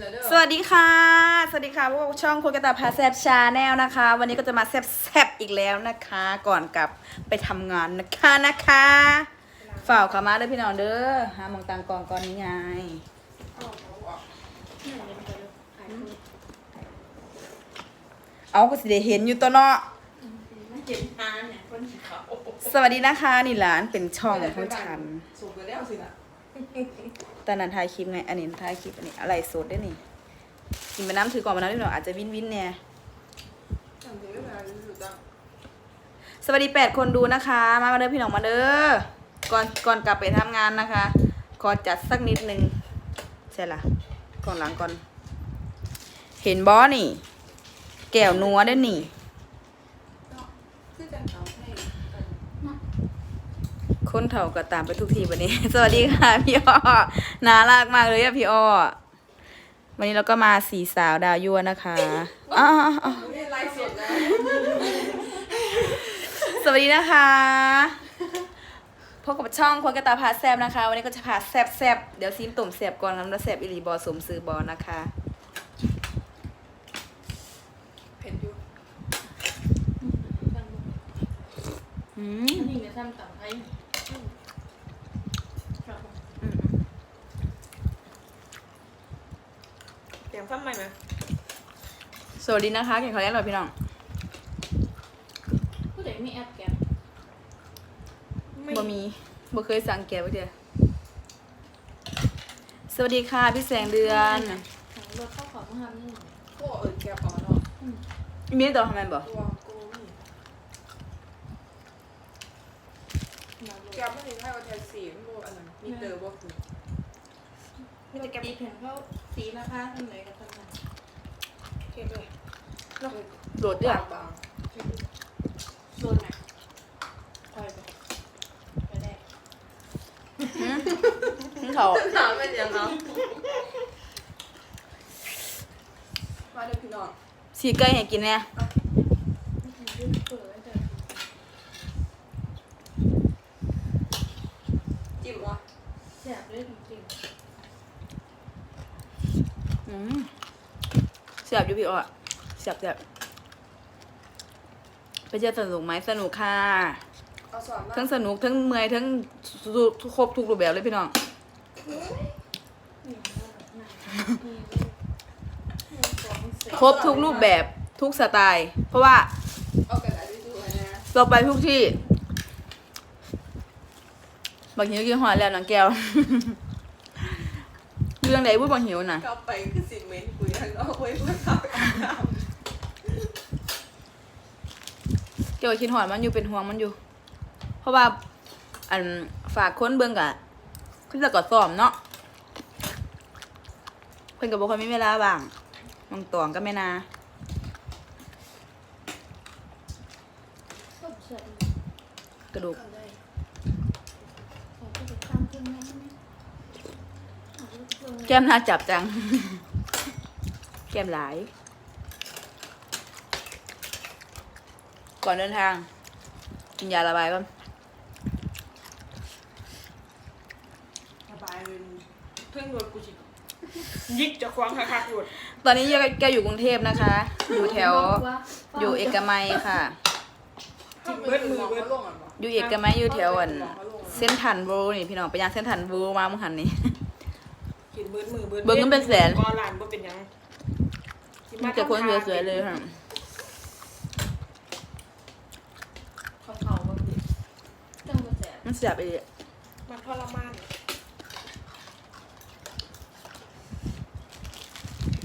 แล้วเด้อสวัสดีค่ะ สวัสดีค่ะพวกช่องคุยกระตาพาแซบชาแนลนะคะ วันนี้ก็จะมาแซบแซบๆอีกแล้วนะคะ ก่อนกลับไปทำงานนะคะนะคะฝ่ากเขามาเด้อพี่น้องเด้อหาหมองตังกองก่อนนี้ไงเอาก็สิได้เห็นอยู่ตัวเนาะเจ็บทานเนี่ยคนเขาสวัสดีนะคะ นี่หลานเป็นช่องของฉัน สูบไปแล้วสิล่ะ ตอนนั้นถ่ายคลิปไงอันนี้ถ่ายคลิปอันนี้อะไรสดได้นี่กินไปน้ำถือก่อนมาน้ำนิดหน่อยอาจจะวินวินเนี่ยสวัสดีแปดคนดูนะคะ มามาเด้อพี่น้องมาเด้อก่อนก่อนกลับไปทำงานนะคะ ขอจัดสักนิดนึงใช่ละก่อนหลังก่อน เห็นบอสนี่ แก้วนัวได้นี่ คือจังเขาให้ คนเถ่าก็ตามไปทุกทีวันนี้ สวัสดีค่ะพี่อ้อน่ารักมากเลยอะพี่อ้อวันนี้เราก็มาสีสาวดาวยั่วนะคะอ้าวอ้าวอ้าวไม่ไลฟ์สดนะสวัสดีนะคะพบกับช่องคนกระตาพาแซบนะคะ วันนี้ก็จะพาแซบแซบเดี๋ยวซีมตุ่มแซบก่อนแล้วแซบอิลีบอสมซื้อบอนะคะเผ็ดอยู่อืม นี่เนี่ยทำต่างไทย อืม เตรีย มซ้ำใหม่ไหมสวัสดีนะคะเก่งขอแรกหน่อยพี่น้องผู้ใดมีแอปแกมบ่มีบ่เคยสั่งแกะไว้เดียวสวัสดีค่ะพี่แสงเดือนรถเข้าของมาทำนี่พวกเอิญแกปอเนาะมีต่อทำไมบอกตัวกูนี่แกไม่ได้ให้เอาแทนสีมันโบอันนั้นมีเตอร์บ่คือ มีแต่แกมตีแผ่นเข้าสีราคาเท่าไหร่กันเท่านั้นเค็มเลยโดดเดือดบางโซนไหนคอยไปไปได้เขาๆถามเป็นยังไงมาเด้อพี่น้อง สีไก่ให้กินเนี่ย ยืดเปิดไว้เถอะ จิ้มวะ แซ่บเลยจริง อืม เสียบอยู่พี่อ้อเสียบเสียบไปเจอสนุกไหมสนุกค่ะเอาสอนมาทั้งสนุกทั้งเมื่อยทั้งสุครบทุกรูปแบบเลยพี่น้องๆนี่มันแบบไหนนี่ของเสร็จครบทุกรูปแบบทุกสไตล์ เพราะว่าเอากระดาษที่ดูนะเราไปทุกที่บางหิวกินหอยแล้วน้องแก้ว เรื่องไหนพูดบางหิวนะกลับไปคือ สิเมนต์คุยกันเอาไว้เพื่อขับอาเกี่ยวกับคิดหอยมันอยู่เป็นห่วงมันอยู่ เพราะว่า อันฝากค้นเบิ่งกะขึ้นจะกอดซ้อมเนาะเพิ่อนกับบ่ค่อยมีเวลาบ้างบางตองก็ไม่นาก็เสร็จกระดูกำได้มเพื่อนแม่ไหมเอาลูกลงแก้มน่าจับจัง แก้มหลาย ก่อนเดินทาง กินยาระบายก่อนระบายเลยเพิ่งโดนกูจิยิกจะควงคักๆหยุดตอนนี้แกอยู่กรุงเทพนะคะ อยู่แถว อยู่เอกมัยค่ะ เบิดมือเบิดลงอะอยู่เอกมัยอยู่แถวอันเส้นทันโวนี่พี่น้องไปยังเส้นทันโวมาเมื่อหันนี้กินเบิดมือเบิดเบิ่งเงินเป็นแสน ก็หลานบ่เป็นหยัง มีแต่คนสวยๆเลยค่ะเขาเขาบางทีจังหวะแสบมันเสียบไปเลยมันทรมาน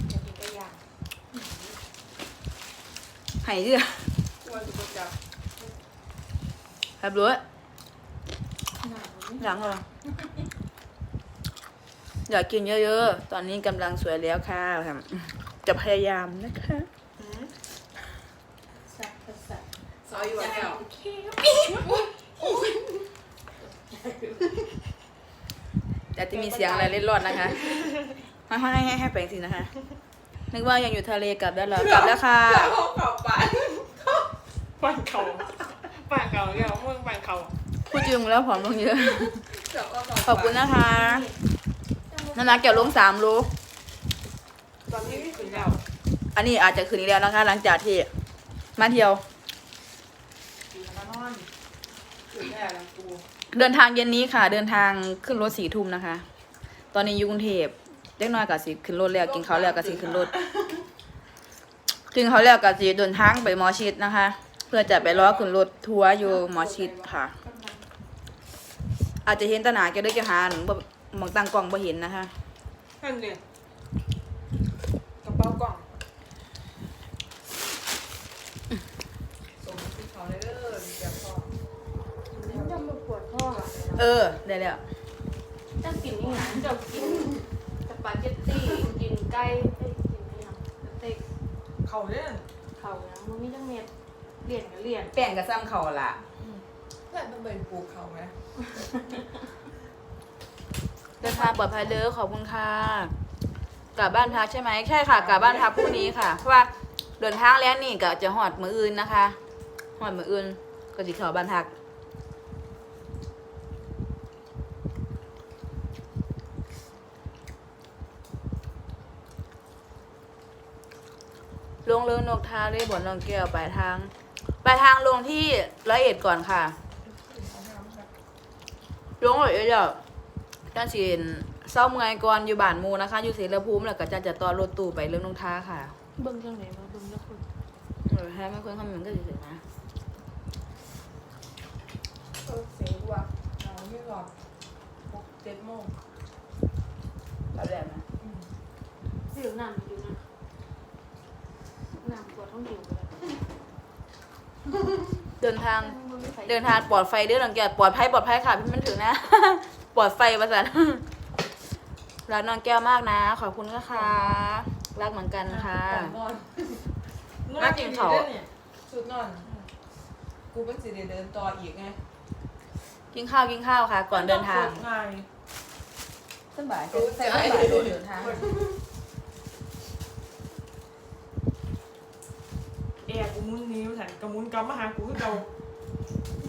อยากกินก็ยากไห้เด้อกลัวจะบ่จับครับรู้หนาผมหลังเหรออยากกินเยอะๆ ตอนนี้กำลังสวยแล้วค่ะครับ จะพยายามนะคะสับกระสับซอยอยู่แล้วแต่จะมีเสียงอะไรเล็ดรอดนะคะให้ให้ให้ให้แปลงสินะคะ นึกว่ายังอยู่ทะเลกลับแล้วเหรอกลับแล้วค่ะแล้วเขาเข่าปานปานเขาปานเขาเนี่ยมึงปานเขาพูดจริงแล้วผอมลงเยอะแล้วก็เข่าขอบคุณนะคะนานาเกี่ยวลงสามโลขึ้นแล้ว อันนี้อาจจะคืนนี้แล้วนะคะ หลังจากที่มาเที่ยว เดินทางเย็นนี้ค่ะ เดินทางขึ้นรถสี่ทุ่มนะคะ ตอนนี้อยู่กรุงเทพเล็กน้อยกับสิขึ้นรถแล้วกินข้าวแล้วกับสิขึ้นรถกินข้าวแล้วกับสิเดินทางไปหมอชิดนะคะ เพื่อจะไปรอขึ้นรถทัวร์อยู่หมอชิดค่ะ อาจจะเห็นตาหนาแกเด้วยแกหาหนูบ่มองตั้งกล้องบ่เห็นนะคะนั่นเลยกระเป๋ากล่องส่งที่เขาเลยเด้อมีแต่พ่อ มันจะมาปวดข้ออะ เออได้แล้วจะกินนี่หยังจะกินสปาเกตตี้กินไก่เอ้ยกินนี่หยังสเต็กเขาเล่นเขาหยังมันมีจังเม็ดเลี่ยนกับเลี่ยนแป้งกับซ้ำเขาละเพื่อนต้องเป็นปลูกเขาไหมเดินทางปลอดภัยเด้อขอบคุณค่ะกลับบ้านพักใช่ไหมใช่ค่ะกลับบ้านพักพรุ่งนี้ค่ะ เพราะว่าเดินทางแล้วนี่ก็จะหอดมืออื่นนะคะหอดมืออื่นก็จะเข้าบ้านพัก ลงเรือ นกทาได้บนลองแก้วปลายทางปลายทางลงที่ร้อยเอ็ดก่อนค่ะลงร้อยเอ็ดแล้วด้านสินเศร้าเมื่อยก่อนอยู่บ้านหมูนะคะ อยู่ศรีละภูมิแล้วก็จะจะต่อรถตู้ไปเรื่องนงท้าค่ะ เบิ่งจังไหนมาเบิ่งแล้วคนเออให้ไม่ควรคำนึงก็จะถึงนะเออเสียงว่ะเราไม่หลอดหกเจ็ดโมงรับแบบนะดื่มน้ำอยู่นะ น้ำปวดท้องหิวไปแล้วเดินทางบ่มีไผเดินทางปลอดไฟเด้อหลังแกปลอดภัยปลอดภัยค่ะพี่มันถึงนะ ปลอดไฟประสานรักน้องแก้วมากนะ ขอบคุณนะคะรักเหมือนกันค่ะ นอนน่ากินเขา สุดนอน กูเป็นสิเดเดินต่ออีกไงกินข้าวกินข้าวค่ะ ก่อนเดินทาง ไงสบายใส่สบายโดนเดินทาง แอ บกูมุนนิ้วฉันกระมุนกำมาหากูคือเก่า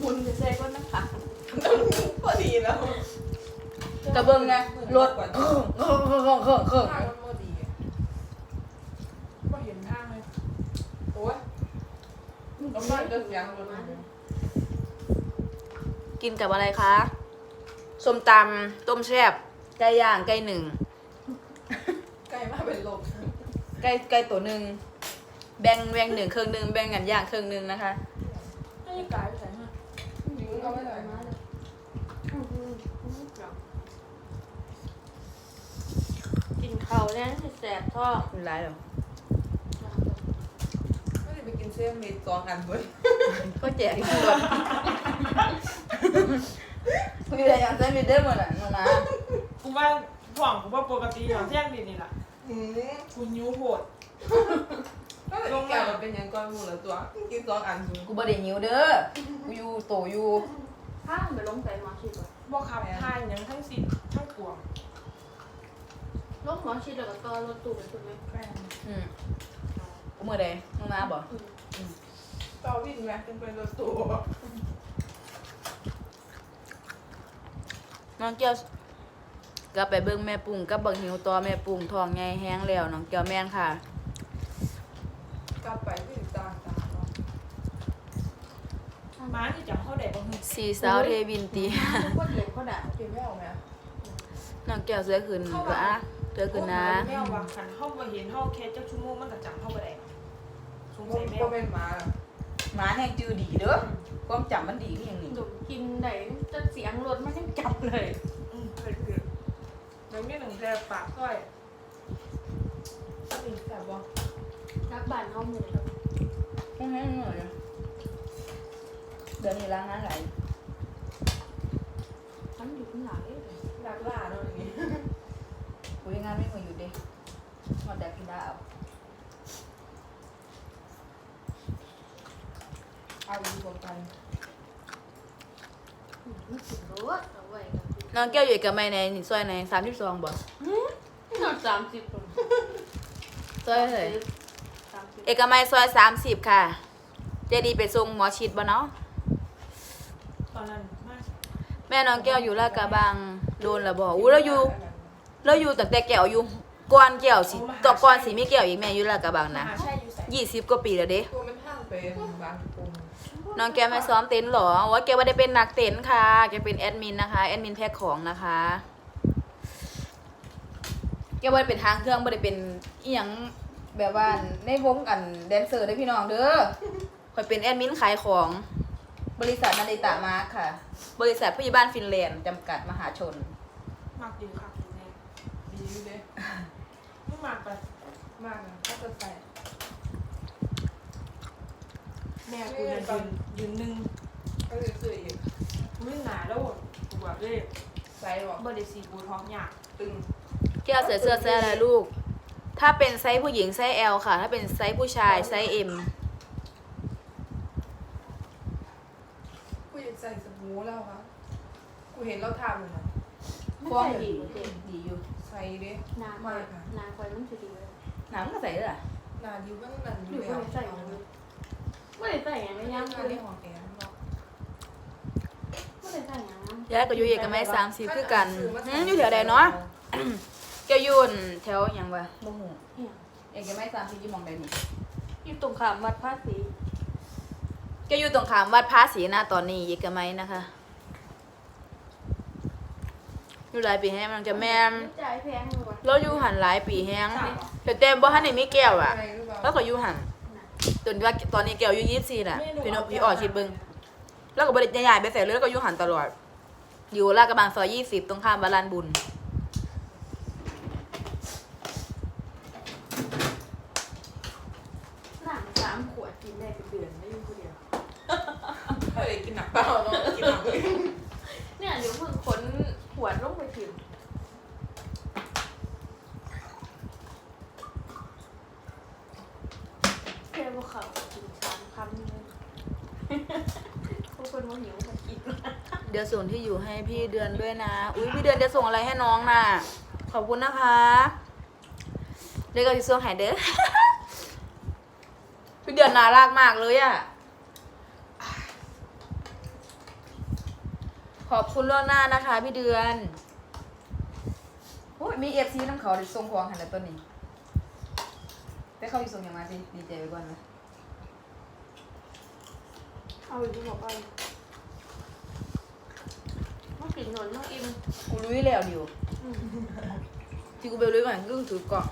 มุนจะใส่ก้นน้ำขาพอดีแล้วกระเบื้องไงรถเครื่องเครื่องเครื่องเครื่องเครื่องทางมันพอดีก็เห็นทางเลยโอ้ยน้ำมันก็เสียงรถกินกับอะไรคะส้มตำต้มแซ่บไก่ย่างไก่หนึ่งใกล้มากเป็นลมไก่ไก่ตัวหนึ่ง แบ่งแบ่งหนึ่งเครื่องหนึ่งแบ่งกันย่างเครื่องหนึ่งนะคะให้กายไปใส่มาอยู่ก็ไม่ได้มาเลยอื้อหือกินข้าวแล้วสิแสบท้องไม่ไรหรอกไม่ได้ไปกินเส้นเม็ดสองอันเว้ยก็แจกอีกทีก่อนมีอะไรอย่างเช่นมีเด้อหมดอะน้องมากูว่าห่วงกูว่าปกติอย่างเส้นดีนี่แหละกูนิ้วโหด ก็ลยแกมันเป็นยังก้อนหมูละตัวกินสองอันสูงกูบ่ได้หิวเด้อ กูอยู่โตอยู่ข้าไปลงใส่หมอชิดก่อนบ่ขับทายย่างทั้งสิทั้งปวงลงหมอชิดแล้วก็ต่อรถตู้ไปสุดเลยอืมกูเมื่อใดน้องมาบอกต่อวิ่งแม็กจนเป็นรถตัวน้องแก้วก็ไปเบิ่งแม่ปุ้งกับบักหิวต่อแม่ปุ้งทองใหญ่แห้งแล้วน้องแก้วแม่นค่ะ กลับไปที่ตาตาเนาะ ม้าที่จับเข้าแดดบ่ฮึสีสาวเทวินตีก็เหล็กก็ด่ากินไม่ออกไหมน้องแก้วเสือขึ้นก็อะเสือขึ้นนะแมวว่าคันเข้ามาเห็นเข้าแค่เจ้าชั่วโมงมันก็จับเข้าไปได้สงก็สัยแมก็วเป็นหมาหมาแห้งจือดีเด้อความจำมันดีที่อย่างนี้ดมกินไหนจะเสียงรถมันยังจับเลยอืมเคยคือแล้วมีหนึ่งแค่ปากก้อยนี่แต่บ่รักบ้านเฮาหมู่แห้งๆหน่อยนะ เดี๋ยวนี้ล้างหน้าไหลฉันอยู่ข้างหลังเอ๊ะรักล่าเนาะอย่างนี้กูยังงานไม่เคยอยู่เด้หมดแต่กินได้เอาเอาอยู่บนกันมันถึงรถเอาไว้กันน้องแก้วอยู่กับไม่ในนี่ซอยในสามสิบสองบ่นอนสามสิบคนซอยเลยสามสิบเอกมัยซอยสามสิบค่ะ เจดีไปส่งหมอชิดบ่เนาะ ตอนนั้นมากแม่น้องแก้วอยู่ลาดกระบังโดนละบ่อู้แล้วอยู่แล้วอยู่ตั้งแต่แก้วอยู่ก่อนเกี่ยวสิต่อก่อนสิมีเกี่ยวอีกแม่อยู่ลาดกระบังนะมหาชัยอยู่ใส่ยี่สิบกว่าปีแล้วเด้ตัวมันห้างไปบางปุ่มน้องแกไม่ซ้อมเต้นหรอว่าแก้วไม่ได้เป็นนักเต้นค่ะ แกเป็นแอดมินนะคะแอดมินแพ็คของนะคะ แกไม่ได้เป็นทางเครื่องไม่ได้เป็นอีหยังแบบว่าในวงกันแดนเซอร์ได้พี่น้องเด้อคอยเป็นแอดมินขายของ บริษัทนาริตะมาร์คค่ะ บริษัทผู้ใหญ่บ้านฟินแลนด์จำกัดมหาชน มากดีค่ะคุณแม่ดีอยู่เลยไม่มากไปมากนะก็จะใส่แม่กูเนี่ยยืนยืนหนึ่งก็จะซื้ออีกไม่หนาแล้วกูแบบเลยใส่บอกเบอร์เดซีกูท้องยากตึงแก้วใส่เสื้อไซส์อะไรลูก ถ้าเป็นไซส์ผู้หญิงไซส์ L ค่ะ ถ้าเป็นไซส์ผู้ชายไซส์ M กูอยากใส่สบู่ แล้วค่ะ กูเห็นเราทำอยู่นะไม่ใช่ดีเด็กดีอยู่ใส่ดินาคอยนาคอยมันจะดีเลยหนังก็ใส่ด้วยล่ะหนาดิวก็นั่นออยู่ยู่คนใส่ยังไม่ได้ใส่ยังไม่ไม่ยัยังงเลงานยในหอแกงเนาะไม่ได้ใส่ยังยายก็อยู่เอกกับแม่สามสิบคือกันหืมอยู่แถวใดเนาะแกวอยุ่นแถวหยังวะบ่ฮู้เอกกับแม่สามสิบอยู่หมองใดนี่อยู่ตรงขามวัดพระศรีแกอยู่ตรงขามวัดพระศรีนะตอนนี้เอกกับไม้นะคะ อยู่หลายปีแฮงมันจะแม่นจ่ายแพงเลยว่ะเราอยู่หันหลายปีแฮงแต่เต็มบ่ทันได้มีแก้วอะอะไรหรือเปล่าแล้วก็อยู่หันจนว่าตอนนี้แก้วอยู่24น่ะพี่น้องพี่ออคิดเบิ่งแล้วก็บ่ได้ย้ายไปใส่เลยแล้วก็อยู่หันตลอด อยู่ลาดกระบังซอย20ตรงข้ามบาลานบุญ หนังสามขวดกินได้เป็นเดือนไม่ยุ่งคนเดียว เฮ้ยกินหนักเปล่าเนาะกินหนักเลย เนี่ยเดี๋ยวเพิ่งค้นขวดลงไปถิ่มเพื่อนพวกเขากินสามคำเลยพวกคนว่าหิวมากิน เดี๋ยว ส่งที่อยู่ให้พี่เดือนด้วยนะ อุ้ยพี่เดือนจะส่งอะไรให้น้องน่ะ ขอบคุณนะคะเดี๋ยวก็จะส่งให้เด้อ พี่เดือนน่ารักมากเลยอะขอบคุณล่วงหน้านะคะ พี่เดือนโอ้ยมีเอฟซีน้ำเขาดิส่งของให้แล้วตัวนี้แต่เขาอีส่งอย่างมาสิดีใจไปก่อนนะเอาอยู่ที่บอกไป ต้องกินหนอนต้องอิ่มกูรู้อยู่แล้วดิวอืมที่กูไปรู้ก่อนก็คือถือกล่อง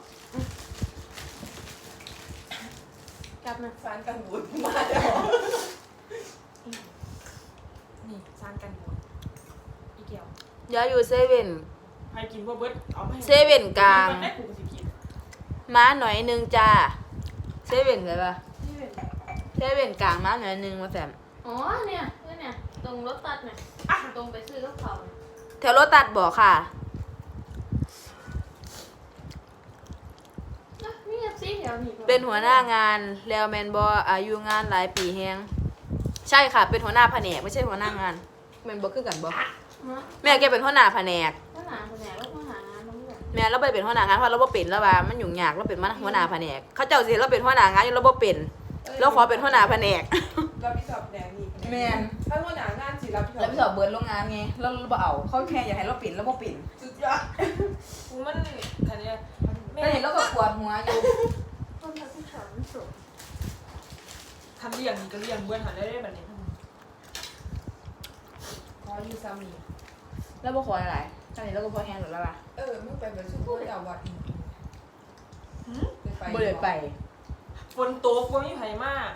กลับมาสารกันบูดมาแล้วนี่ซานกันหมดอีเกียวย้ายอยู่เซเว่นให้กินพวกเบิร์ดเอามาให้เซเว่นกลางมันได้กูก็สิกินม้าหน่อยหนึงจ้าเซเว่นเลยปะที่เป็นเซเว่นกลางม้าหน่อยหนึงมาแสมอ๋อเนี่ยเนี่ยเนี่ย ตรงรถตัดเนี่ยตรงไปซื้อกับเขาเนี่ยแถวรถตัดบอกค่ะ อะนี่ซีแถวนี้เป็นหัวหน้างานแล้วแมนบออายุงานหลายปีแฮงใช่ค่ะ เป็นหัวหน้าแผนกไม่ใช่หัวหน้างานแมนบอคือกันบอฮะแม่แกเป็นหัวหน้าแผนก ก็หนาคนไหนแล้วก็หางานตรงนี้แม่เราไปเป็นหัวหน้างานเพราะเราบ่เป็นแล้วว่ามันยุ่งยากเราเป็นหัวหน้าแผนกเขาเจ้าสิเราเป็นหัวหน้างานอยู่เราบ่เป็นเราขอเป็นหัวหน้าแผนก รับผิดชอบแดงนี่แม่นถ้าหัวหน้างานสิรับผิดชเราอบไปสอบเบิร์ดโรงงานไงเราบ่เอาเขาแค่อยากให้เราเป็นเราบ่เป็นสุดยอดกูมันคันเนี้ยแม่แต่เห็นเราก็ปวดหัวอยู่ต้นทับที่สองมันสูงคันเลี้ยงนี่ก็เลี้ยงเบิ้ลหันได้ได้แบบนี้ขออยู่ซ้ำนี่แล้วบ่ขออะไรตอนนี้เราก็พอแห้งหมดแล้วล่ะเออมึงไปประชุมพวกเจ้าวัดอีกบ่ได้ไปฝนตกว่ามีไผมาก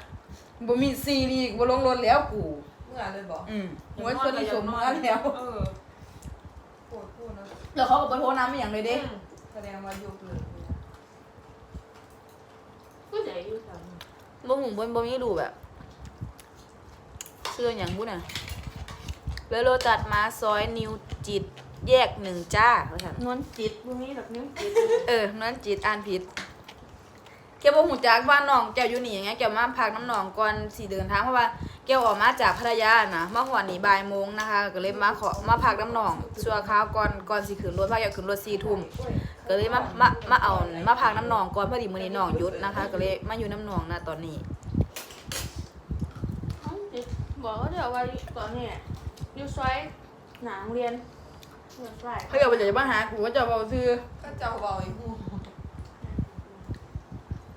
บ่มีซีรีส์บ่ลงรถแล้วกู เมื่อเลยบอกอืมหัวชนที่สมมาแล้วเออปวดพูดนะแล้วเขาก็บ่โทรน้ำอีหยังเลยเด้แสดงว่ายกเลิกเลยก็ใหญ่อยู่แถวนี้บ่หูบ่บ่มีรูปแบบเสื้อหยังบุน่ะแล้วโลตัดมาซอยนิวจิต แยกหนึ่งจ้าว่าซั่นนวลจิตพวกนี้แบบนิ้วจิต เออนั่นจิตอ่านผิด แกบ่ฮู้จักว่าน้องแก้วอยู่นี่ไงแก้วมาพักน้ำน้องก่อนสิเดินทางเพราะว่าแก้วออกมาจากพัทยานะมาฮอดนี่บ่ายโมงนะคะ ก็เลยมาขอมาพักน้ำน้องชั่วคราวก่อนก่อนสิขึ้นรถเพราะอยากขึ้นรถ4ทุ่มก็เลยมามามาเอามาพักน้ำหนองก่อนพอดีมื้อนี้หนองหยุดนะคะ ก็เลยมาอยู่น้ำหนองนะตอนนี้น้องจิตบอกว่าเดี๋ยวว่าตอนนี้อยู่ซอยหนังเรียนเรียนซอยถ้าเกิดว่าจะมาหากูก็จะบอกซื้อก็เจ้าเบาไอ้หู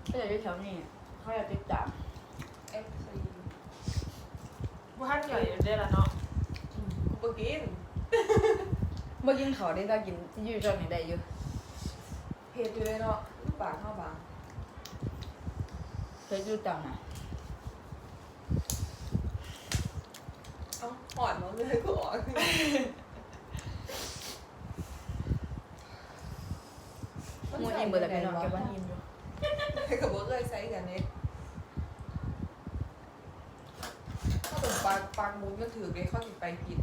เก็จะอยู่แถวนี้เขาอยากติดตามเอฟซีว่าท่านใหญ่ได้ละเนาะกูบ่กินเมื่อกินเขาได้ถ้ากินอยู่ช่วงนี้ได้อยู่เผ็ดอยู่เลยเนาะลูกปากเข้าบางเคยอยู่จังนะเอ้าหอนมันเลยกูออกมูนอิ่มเบอร์แต่พี่น้องแกบ้านอิ่มอยู่ ก็บ่เคยใส่กันเน็ตถ้าเป็นปากปากมุนก็ถือเลยเข้าสิไปผิด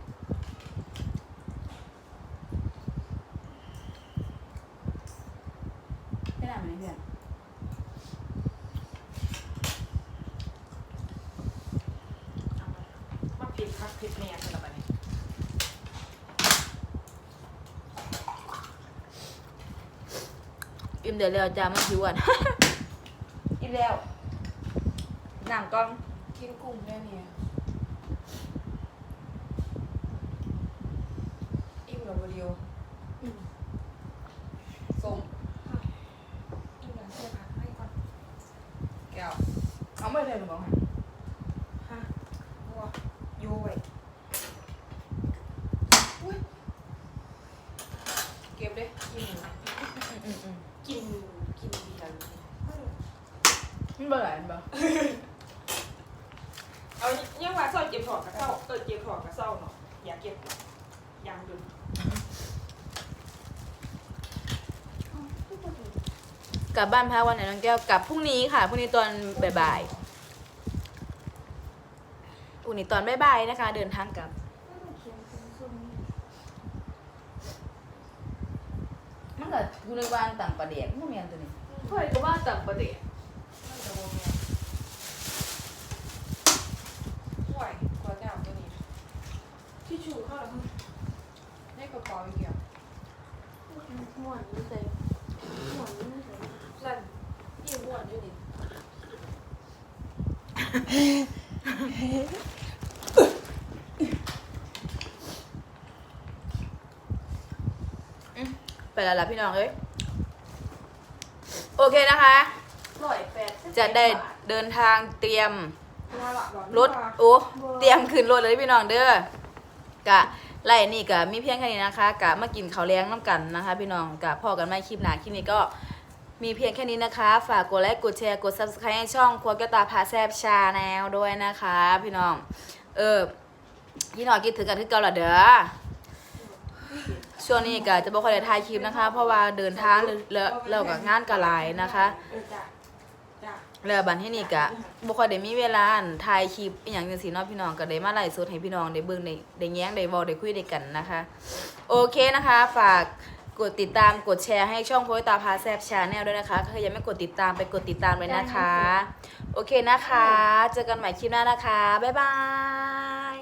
ไม่น่าเหมือนเพื่อน มาผิดคักผิดแน่สำหรับอันนี้ อิ่ม เดี๋ยวแล้วจ้ามันผิวอ่อนอิ่มแล้วหนังกล้องกินกุ้งแน่เนี่ยอิ่มแล้วบ่เดียวส้มอิ่มแล้วใช่ปะให้ก่อนแก้วเอาไม่เลยหนูบอกให้ฮะวัวโยไว้อุ๊ยเก็บเลยกินหนึ่ง อืมอืม กินกินดีแล้ว มันเบอร์อะไรมันเบอร์ เอายังว่าเศร้าเจ็บถอดกับเศร้าเออเจ็บถอดกับเศร้าเนาะอย่าเก็บยางดึง กลับบ้านพักวันไหนน้องแก้วกลับพรุ่งนี้ค่ะพรุ่งนี้ตอนบ่ายๆพรุ่งนี้ตอนบ่ายๆนะคะ เดินทางกลับมันก็กูนึกว่าอันต่างประเดี๋ยวมันเมียนตัวนี้เพื่อนก็ว่าต่างประเทศมันจะโดนเนี่ยห่วยกลัวจะเอาตัวนี้ที่ชูเข้าแล้วให้กระเป๋าอีกเดียวหวานนี่ใส่หวานนี่ใส่ สั่นพี่ม้วนอยู่นี่ไปแล้วล่ะพี่น้องเอ้ยโอเคนะคะ ร้อยแปดสิบจะได้บาทเดินทางเตรียม ว่าละรถโอ้เตรียมขึ้นรถเลยพี่น้องเด้อกะไล่นี่กะมีเพียงแค่นี้นะคะกะมากินข้าวแล้งน้ำกันนะคะ พี่น้องกะพอกันไม่คลิปหนาคลิปนี้ก็ มีเพียงแค่นี้นะคะ ฝากกดไลค์กดแชร์กด subscribe ให้ช่องครัวแก้วตาพาแซบชาแนลด้วยนะคะ พี่น้อง เออพี่น้องคิดถึงกันที่เกาหลีเด้อช่วงนี้ก็จะบอกค่อยได้ถ่ายคลิปนะคะ เพราะว่าเดินทางแล้วแล้วกับงานกะหลายนะคะเออจ้ะจ้ะแล้วบัดที่นี่ก็บ่ค่อยได้มีเวลาถ่ายคลิปอย่างจังซี่เนาะพี่น้องก็ได้มาไลฟ์สดให้พี่น้องได้เบิ่งได้ได้แย้งได้เว้าได้คุยด้กันนะคะ โอเคนะคะ ฝาก กดติดตามกดแชร์ให้ช่องโพสตาพาแซบชาแนลด้วยนะคะถ้าใครยังไม่กดติดตามไปกดติดตามเลยนะคะ โอเคนะคะ เจอกันใหม่คลิปหน้านะคะ บ๊ายบาย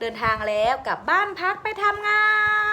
เดินทางแล้วกลับบ้านพักไปทำงาน